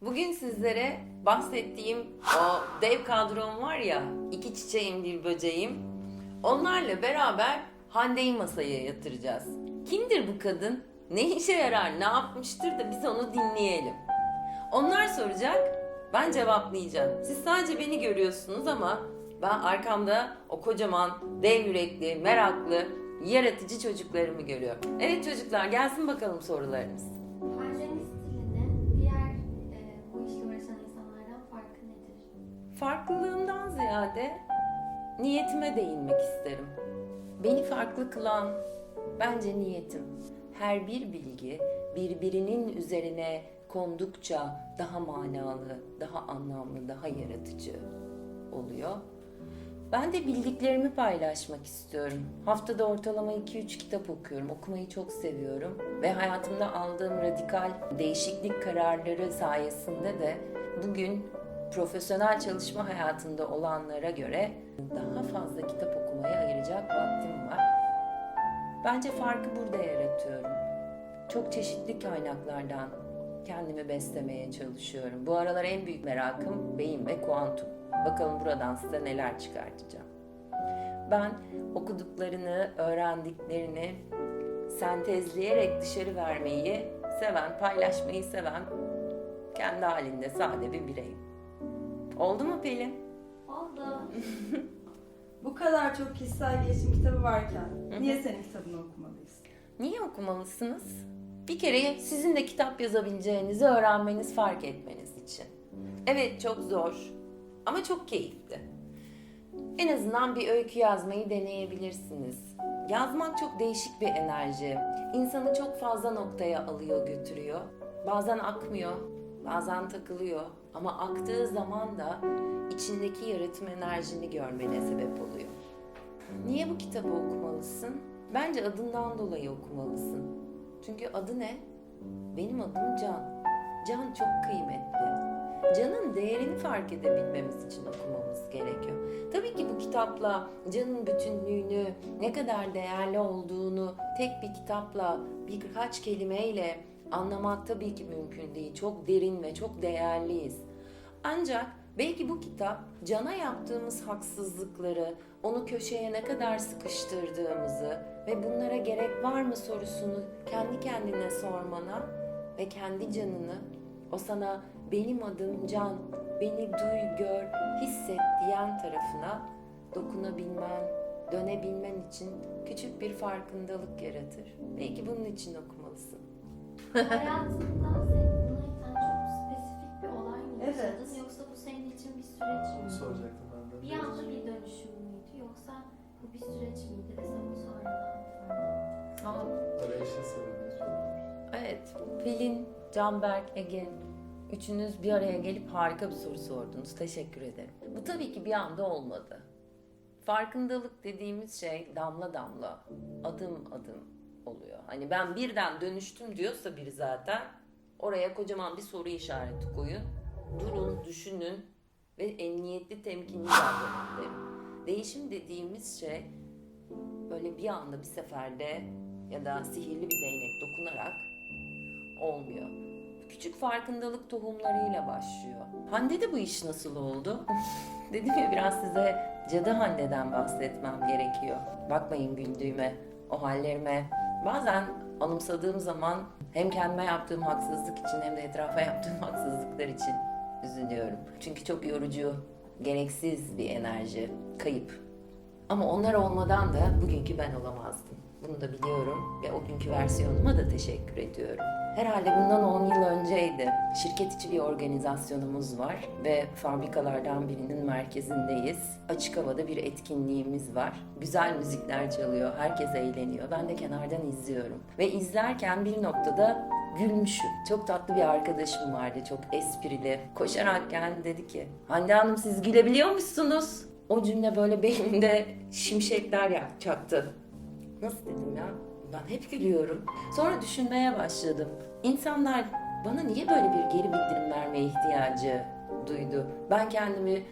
Bugün sizlere bahsettiğim o dev kadrom var ya, iki çiçeğim bir böceğim. Onlarla beraber Hande'yi masaya yatıracağız. Kimdir bu kadın? Ne işe yarar, ne yapmıştır da biz onu dinleyelim. Onlar soracak, ben cevaplayacağım. Siz sadece beni görüyorsunuz ama ben arkamda o kocaman, dev yürekli, meraklı, yaratıcı çocuklarımı görüyorum. Evet çocuklar gelsin bakalım sorularınız. Farklılığından ziyade niyetime değinmek isterim. Beni farklı kılan bence niyetim. Her bir bilgi birbirinin üzerine kondukça daha manalı, daha anlamlı, daha yaratıcı oluyor. Ben de bildiklerimi paylaşmak istiyorum. Haftada ortalama 2-3 kitap okuyorum. Okumayı çok seviyorum. Ve hayatımda aldığım radikal değişiklik kararları sayesinde de bugün profesyonel çalışma hayatında olanlara göre daha fazla kitap okumaya ayıracak vaktim var. Bence farkı burada yaratıyorum. Çok çeşitli kaynaklardan kendimi beslemeye çalışıyorum. Bu aralar en büyük merakım beyin ve kuantum. Bakalım buradan size neler çıkartacağım. Ben okuduklarını, öğrendiklerini sentezleyerek dışarı vermeyi seven, paylaşmayı seven, kendi halinde sade bir bireyim. Oldu mu Pelin? Oldu. Bu kadar çok kişisel gelişim kitabı varken niye senin kitabını okumalıyız? Niye okumalısınız? Bir kere sizin de kitap yazabileceğinizi öğrenmeniz, fark etmeniz için. Evet çok zor ama çok keyifli. En azından bir öykü yazmayı deneyebilirsiniz. Yazmak çok değişik bir enerji. İnsanı çok fazla noktaya alıyor, götürüyor. Bazen akmıyor, bazen takılıyor. Ama aktığı zaman da içindeki yaratım enerjini görmene sebep oluyor. Niye bu kitabı okumalısın? Bence adından dolayı okumalısın. Çünkü adı ne? Benim adım Can. Can çok kıymetli. Canın değerini fark edebilmemiz için okumamız gerekiyor. Tabii ki bu kitapla canın bütünlüğünü, ne kadar değerli olduğunu tek bir kitapla birkaç kelimeyle anlamak tabii ki mümkün değil. Çok derin ve çok değerliyiz. Ancak belki bu kitap cana yaptığımız haksızlıkları, onu köşeye ne kadar sıkıştırdığımızı ve bunlara gerek var mı sorusunu kendi kendine sormana ve kendi canını o sana benim adım Can, beni duy, gör, hisset diyen tarafına dokunabilmen, dönebilmen için küçük bir farkındalık yaratır. Belki bunun için okumalısın. Hayatında seni buna iten çok spesifik bir olay mı Evet. yaşadın yoksa bu senin için bir süreç mi? soracaktım ben de. Bir anda bir dönüşüm müydü yoksa bu bir süreç miydi ve sen bu sonradan? Arayışın soruyoruz. Evet, Pelin, Canberk, Ege üçünüz bir araya gelip harika bir soru sordunuz. Teşekkür ederim. Bu tabii ki bir anda olmadı. Farkındalık dediğimiz şey damla damla, adım adım oluyor. Hani ben birden dönüştüm diyorsa biri zaten oraya kocaman bir soru işareti koyun. Durun, düşünün ve emniyetli temkinli davranın derim. Değişim dediğimiz şey böyle bir anda bir seferde ya da sihirli bir değnek dokunarak olmuyor. Küçük farkındalık tohumlarıyla başlıyor. Hande de bu iş nasıl oldu? Dedim ya biraz size Cadı Hande'den bahsetmem gerekiyor. Bakmayın güldüğüme, o hallerime. Bazen anımsadığım zaman hem kendime yaptığım haksızlık için hem de etrafa yaptığım haksızlıklar için üzülüyorum. Çünkü çok yorucu, gereksiz bir enerji, kayıp. Ama onlar olmadan da bugünkü ben olamazdım. Bunu da biliyorum ve o günkü versiyonuma da teşekkür ediyorum. Herhalde bundan 10 yıl önceydi. Şirket içi bir organizasyonumuz var ve fabrikalardan birinin merkezindeyiz. Açık havada bir etkinliğimiz var. Güzel müzikler çalıyor, herkes eğleniyor. Ben de kenardan izliyorum. Ve izlerken bir noktada gülmüşüm. Çok tatlı bir arkadaşım vardı, çok esprili. Koşarak geldi dedi ki, Hande Hanım siz gülebiliyor musunuz? O cümle böyle beynimde şimşekler yapacaktı. Nasıl dedim ya? Ben hep gülüyorum. Sonra düşünmeye başladım. İnsanlar bana niye böyle bir geri bildirim vermeye ihtiyacı duydu? Ben kendimi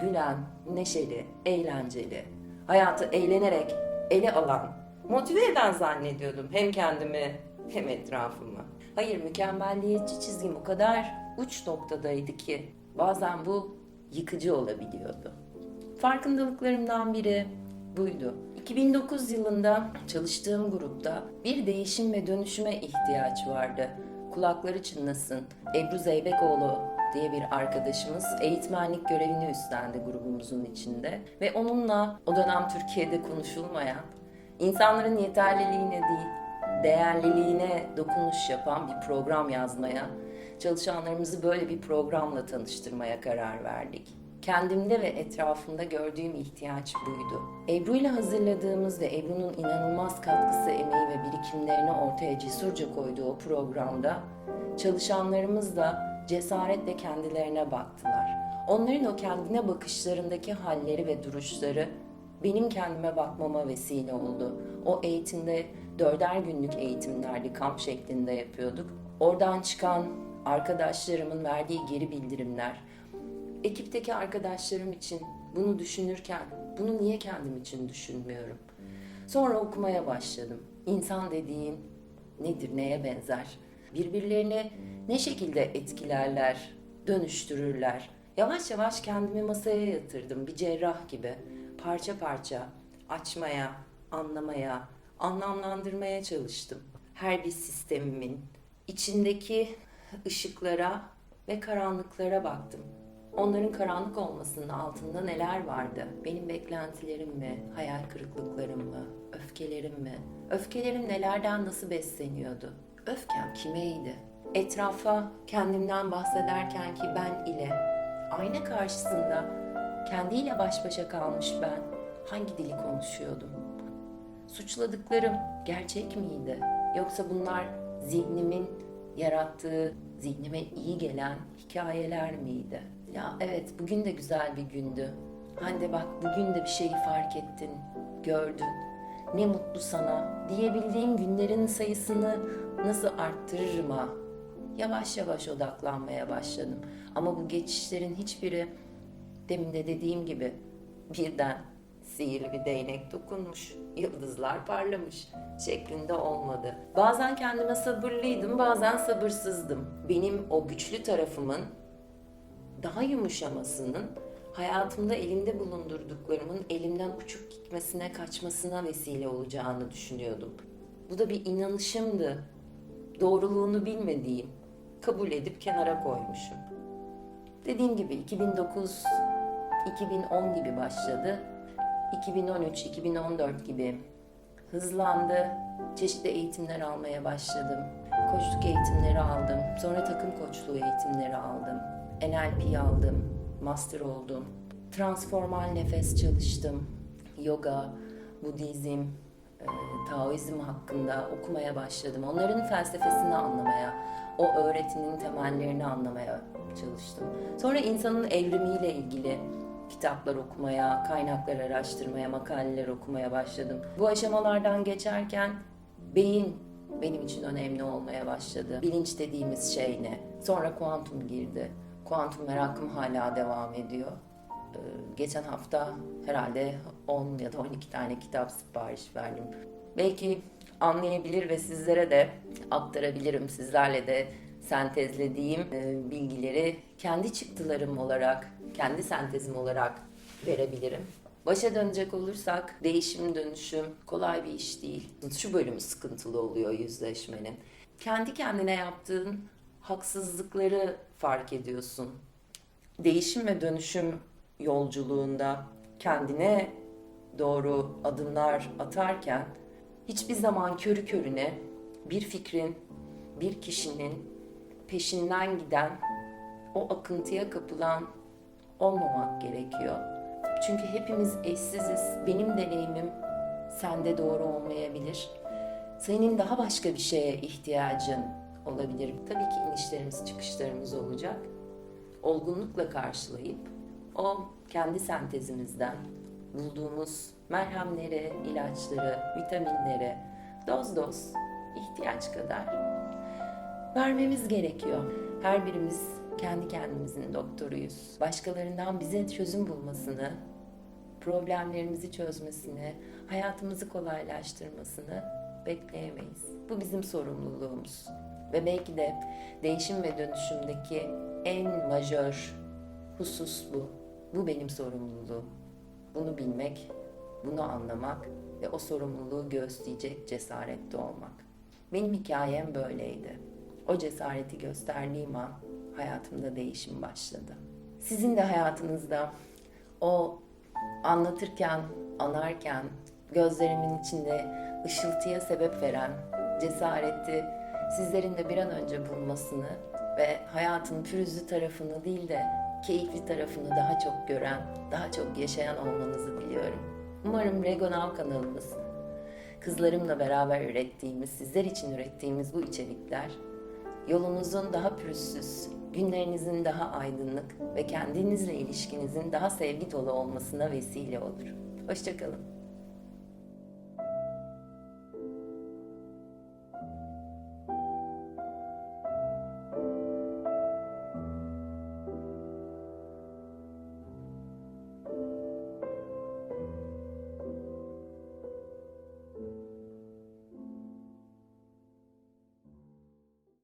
gülen, neşeli, eğlenceli, hayatı eğlenerek ele alan, motive eden zannediyordum. Hem kendimi hem etrafımı. Hayır mükemmelliyetçi çizgim o kadar uç noktadaydı ki bazen bu yıkıcı olabiliyordu. Farkındalıklarımdan biri buydu. 2009 yılında çalıştığım grupta bir değişim ve dönüşüme ihtiyaç vardı. Kulakları çınlasın. Ebru Zeybekoğlu diye bir arkadaşımız eğitmenlik görevini üstlendi grubumuzun içinde. Ve onunla o dönem Türkiye'de konuşulmayan, insanların yeterliliğine değil, değerliliğine dokunuş yapan bir program yazmaya, çalışanlarımızı böyle bir programla tanıştırmaya karar verdik. Kendimde ve etrafımda gördüğüm ihtiyaç buydu. Ebru ile hazırladığımız ve Ebru'nun inanılmaz katkısı, emeği ve birikimlerini ortaya cesurca koyduğu o programda çalışanlarımız da cesaretle kendilerine baktılar. Onların o kendine bakışlarındaki halleri ve duruşları benim kendime bakmama vesile oldu. O eğitimde dörder günlük eğitimlerdi, kamp şeklinde yapıyorduk. Oradan çıkan arkadaşlarımın verdiği geri bildirimler, ekipteki arkadaşlarım için bunu düşünürken bunu niye kendim için düşünmüyorum? Sonra okumaya başladım. İnsan dediğin nedir, neye benzer? Birbirlerini ne şekilde etkilerler, dönüştürürler? Yavaş yavaş kendimi masaya yatırdım bir cerrah gibi. Parça parça açmaya, anlamaya, anlamlandırmaya çalıştım. Her bir sistemimin içindeki ışıklara ve karanlıklara baktım. Onların karanlık olmasının altında neler vardı? Benim beklentilerim mi, hayal kırıklıklarım mı, öfkelerim mi? Öfkelerim nelerden nasıl besleniyordu? Öfkem kimeydi? Etrafa kendimden bahsederken ki ben ile ayna karşısında kendiyle baş başa kalmış ben hangi dili konuşuyordum? Suçladıklarım gerçek miydi? Yoksa bunlar zihnimin yarattığı, zihnime iyi gelen hikayeler miydi? Ya evet bugün de güzel bir gündü. Hande bak bugün de bir şeyi fark ettin, gördün. Ne mutlu sana diyebildiğim günlerin sayısını nasıl arttırırım ha? Yavaş yavaş odaklanmaya başladım. Ama bu geçişlerin hiçbiri demin de dediğim gibi birden sihirli bir değnek dokunmuş, yıldızlar parlamış şeklinde olmadı. Bazen kendime sabırlıydım, bazen sabırsızdım. Benim o güçlü tarafımın daha yumuşamasının hayatımda elimde bulundurduklarımın elimden uçup gitmesine, kaçmasına vesile olacağını düşünüyordum. Bu da bir inanışımdı. Doğruluğunu bilmediğim, kabul edip kenara koymuşum. Dediğim gibi 2009 2010 gibi başladı. 2013-2014 gibi hızlandı. Çeşitli eğitimler almaya başladım. Koçluk eğitimleri aldım. Sonra takım koçluğu eğitimleri aldım. NLP aldım. Master oldum. Transformal nefes çalıştım. Yoga, Budizm, e, Taoizm hakkında okumaya başladım. Onların felsefesini anlamaya, o öğretinin temellerini anlamaya çalıştım. Sonra insanın evrimiyle ilgili kitaplar okumaya, kaynaklar araştırmaya, makaleler okumaya başladım. Bu aşamalardan geçerken beyin benim için önemli olmaya başladı. Bilinç dediğimiz şey ne? Sonra kuantum girdi. Kuantum merakım hala devam ediyor. Ee, geçen hafta herhalde 10 ya da 12 tane kitap sipariş verdim. Belki anlayabilir ve sizlere de aktarabilirim. Sizlerle de sentezlediğim e, bilgileri kendi çıktılarım olarak, kendi sentezim olarak verebilirim. Başa dönecek olursak değişim dönüşüm kolay bir iş değil. Şu bölümü sıkıntılı oluyor yüzleşmenin. Kendi kendine yaptığın haksızlıkları fark ediyorsun. Değişim ve dönüşüm yolculuğunda kendine doğru adımlar atarken hiçbir zaman körü körüne bir fikrin, bir kişinin peşinden giden, o akıntıya kapılan olmamak gerekiyor. Çünkü hepimiz eşsiziz. Benim deneyimim sende doğru olmayabilir. Senin daha başka bir şeye ihtiyacın olabilir. Tabii ki inişlerimiz, çıkışlarımız olacak. Olgunlukla karşılayıp o kendi sentezimizden bulduğumuz merhemleri, ilaçları, vitaminleri doz doz ihtiyaç kadar vermemiz gerekiyor. Her birimiz kendi kendimizin doktoruyuz. Başkalarından bize çözüm bulmasını, problemlerimizi çözmesini, hayatımızı kolaylaştırmasını bekleyemeyiz. Bu bizim sorumluluğumuz. Ve belki de değişim ve dönüşümdeki en majör husus bu. Bu benim sorumluluğum. Bunu bilmek, bunu anlamak ve o sorumluluğu göğüsleyecek cesarette olmak. Benim hikayem böyleydi. O cesareti gösterdiğim an hayatımda değişim başladı. Sizin de hayatınızda o anlatırken, anarken gözlerimin içinde ışıltıya sebep veren cesareti sizlerin de bir an önce bulmasını ve hayatın pürüzlü tarafını değil de keyifli tarafını daha çok gören, daha çok yaşayan olmanızı diliyorum. Umarım Regonav kanalımız, kızlarımla beraber ürettiğimiz, sizler için ürettiğimiz bu içerikler yolunuzun daha pürüzsüz, günlerinizin daha aydınlık ve kendinizle ilişkinizin daha sevgi dolu olmasına vesile olur. Hoşçakalın.